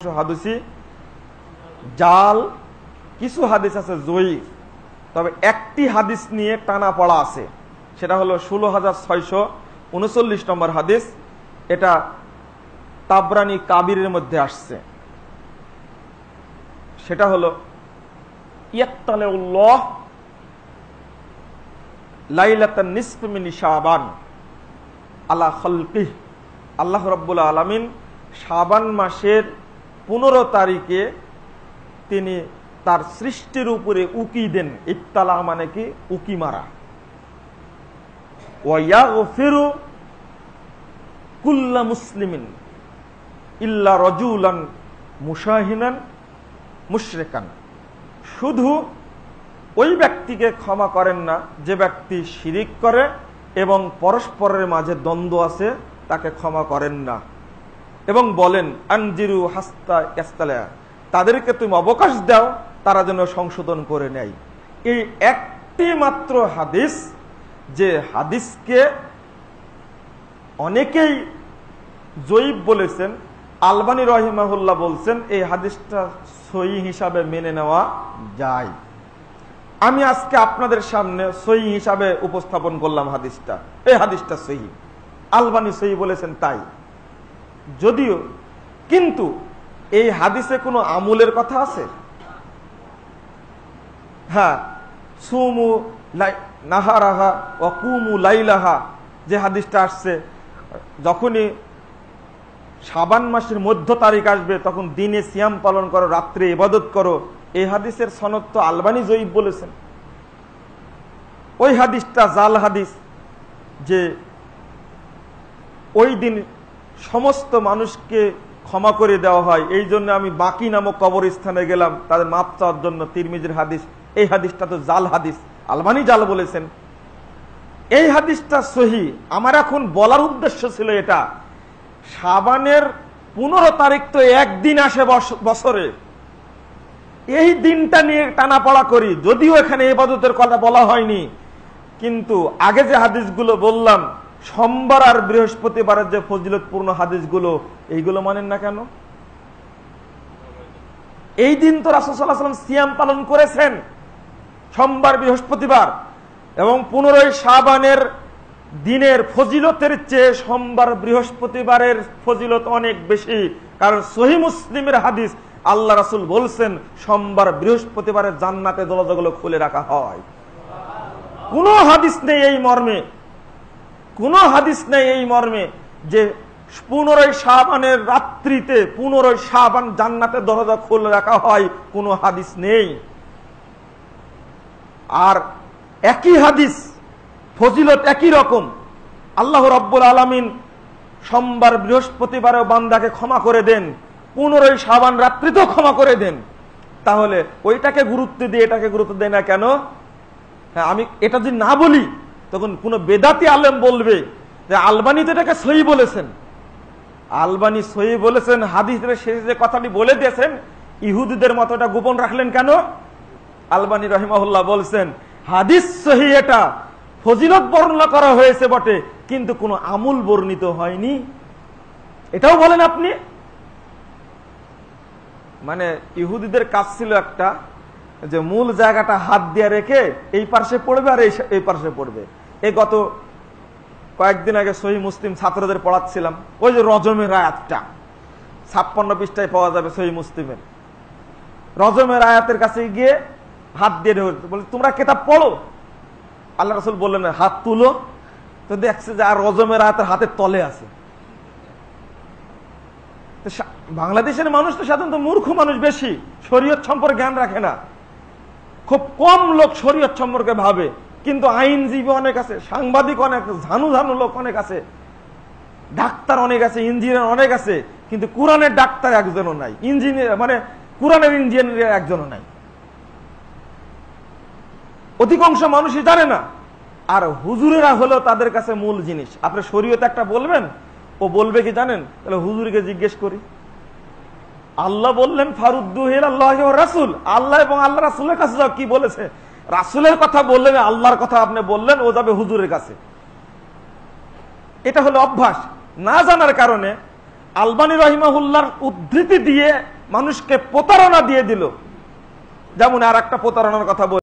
হাদিসি, জাল, কিছু হাদিস আছে তবে একটি হাদিস নিয়ে টানা পড়া আছে। সেটা হলো ষোলো হাজার ছয়শো উনচল্লিশ নম্বর হাদিস। এটা তাবরানি কাবিরের মধ্যে আসছে। সেটা হলো উল্লাহ লাইলাতান নিসফ মিন শাবান আলা খলকিহ। আল্লাহ রাব্বুল আলামিন শাবান মাসের পনেরো তারিখে তিনি তার সৃষ্টির উপরে উকি দেন। ইত্তালা মানে কি? উকি মারা। ওয়াগফিরু কুল্লা মুসলিমিন ইল্লা রজুলান মুশাহিনান মুশরিকান। শুধু ওই ব্যক্তিকে ক্ষমা করেন না, যে ব্যক্তি শিরিক করে এবং পরস্পরের মাঝে দ্বন্দ্ব আছে, তাকে ক্ষমা করেন না। এবং বলেন, আনজিরু হাস্তা ক্যাস্তালা তাদেরকে তুমি অবকাশ দাও, তারা যেন সংশোধন করে নেয়। এই একটি মাত্র হাদিস, যে হাদিসকে অনেকেই জয়ীব বলেছেন, আলবানী রহিমাহুল্লাহ বলছেন, এই হাদিসটা সই হিসাবে মেনে নেওয়া যায়। আমি আজকে আপনাদের সামনে সই হিসাবে উপস্থাপন করলাম হাদিসটা। এই হাদিসটা সহি। আলবানি সহি বলেছেন তাই। যদিও, কিন্তু এই হাদিসে কোনো আমুলের কথা আছে? হ্যাঁ সুমু নাহারাহা ও কুমু লাইলাহা, যে হাদিসটা আসছে, যখনই সাবান মাসের মধ্য তারিখ আসবে, তখন দিনে সিয়াম পালন করো, রাত্রে ইবাদত করো, এই হাদিসের সনদ তো আলবানি জয়ীব বলেছেন। ওই হাদিসটা জাল হাদিস, যে ওই দিন সমস্ত মানুষকে ক্ষমা করে দেওয়া হয়। এই জন্য আমি বাকি নামক কবরস্থানে গেলাম। তাদের মাপ চাওয়ার জন্য তিরমিজের হাদিস, এই হাদিসটা তো জাল হাদিস আলমানি জাল বলেছেন। এই হাদিসটা সহি। আমার এখন বলার উদ্দেশ্য ছিল এটা সাবানের পনেরো তারিখ তো একদিন আসে বছরে। এই দিনটা নিয়ে টানাপড়া করি। যদিও এখানে এবাদতের কথা বলা হয়নি, কিন্তু আগে যে হাদিসগুলো বললাম সোমবার আর বৃহস্পতিবারের যে ফজিলতপূর্ণ হাদিসগুলো, এইগুলো মানেন না কেন? এই দিন তো রাসুসাল্লাহাম সিয়াম পালন করেছেন, সোমবার, বৃহস্পতিবার, এবং পুনরায় সাবানের দিনের ফজিলতের চেয়ে সোমবার, বৃহস্পতিবারের ফজিলত অনেক বেশি, কারণ সহি মুসলিমের হাদিস, আল্লাহ রাসুল বলছেন, সোমবার বৃহস্পতিবারের জান্নাতে দরজাগুলো খুলে রাখা হয়। কোন হাদিস নেই এই মর্মে। কোন হাদিস নেই এই মর্মে যে পুনরায় সাবানের রাত্রিতে, পুনরায় সাবান জান্নাতের দরজা খুলে রাখা হয়, কোন হাদিস নেই। আর একই হাদিস, ফজিলত একই রকম। আল্লাহ রব্বুল আলমিন সোমবার বৃহস্পতিবারেও বান্দাকে ক্ষমা করে দেন, পুনরায় সাবান রাত্রিতেও ক্ষমা করে দেন। তাহলে ওইটাকে গুরুত্ব দিয়ে, এটাকে গুরুত্ব দেয় না কেন? হ্যাঁ আমি এটা যদি না বলি তখন কোন বেদাতি আলেম বলবে যে আলবানি তো এটাকে সহি বলেছেন। আলবানি সহি বলেছেন, হাদিসের শেষে যে কথাটি বলে দিয়েছেন, ইহুদিদের মতো এটা গোপন রাখলেন কেন? আলবানি রহিমাহুল্লাহ বলছেন, হাদিস সহি এটা, ফজিলত বর্ণনা করা হয়েছে বটে, কিন্তু কোনো আমুল বর্ণিত হয়নি। এটাও বলেন আপনি? মানে ইহুদিদের কাজ ছিল একটা, যে মূল জায়গাটা হাত দিয়ে রেখে এই পার্শ্বে পড়বে আর এই পার্শ্বে পড়বে। এই গত কয়েকদিন আগে সহি মুসলিম ছাত্রদের পড়াচ্ছিলাম। ওই যে রজমের আয়াতটা, ছাপ্পান্ন পৃষ্ঠায় পাওয়া যাবে সহি মুসলিমের। রজমের আয়াতের কাছে গিয়ে হাত দিয়ে বলে, তোমরা কেতাব পড়ো? আল্লাহ রসুল বললেন হাত তুলো। তো দেখছে যে আর রজমের আয়াতের হাতের তলে আছে। বাংলাদেশের মানুষ তো সাধারণত মূর্খ মানুষ বেশি। শরীয়ত সম্পর্কে জ্ঞান রাখে না। খুব কম লোক শরীয়ত সম্পর্কে ভাবে। কিন্তু আইনজীবী অনেক আছে, সাংবাদিক অনেক ঝানু ঝানু লোক অনেক আছে, ডাক্তার অনেক আছে, ইঞ্জিনিয়ার অনেক আছে, কিন্তু কোরআনের ডাক্তার একজনও নাই, ইঞ্জিনিয়ার মানে কোরআনের ইঞ্জিনিয়ার একজনও নাই। অধিকাংশ মানুষই জানে না, আর হুজুরেরা হলো তাদের কাছে মূল জিনিস। আপনি শরীয়তে একটা বলবেন, ও বলবে কি জানেন? তাহলে হুজুরকে জিজ্ঞেস করি। আল্লাহ বললেন ফারুদ্দুহিল আল্লাহ রাসুল। আল্লাহ এবং আল্লাহ রাসুলের কাছে যাও, কি বলেছে? রাসুলের কথা বললেন, আল্লাহর কথা আপনি বললেন, ও যাবে হুজুরের কাছে। এটা হলো অভ্যাস। না জানার কারণে আলবানী রহিমাহুল্লার উদ্ধৃতি দিয়ে মানুষকে প্রতারণা দিয়ে দিল। যেমন আর একটা প্রতারণার কথা বল।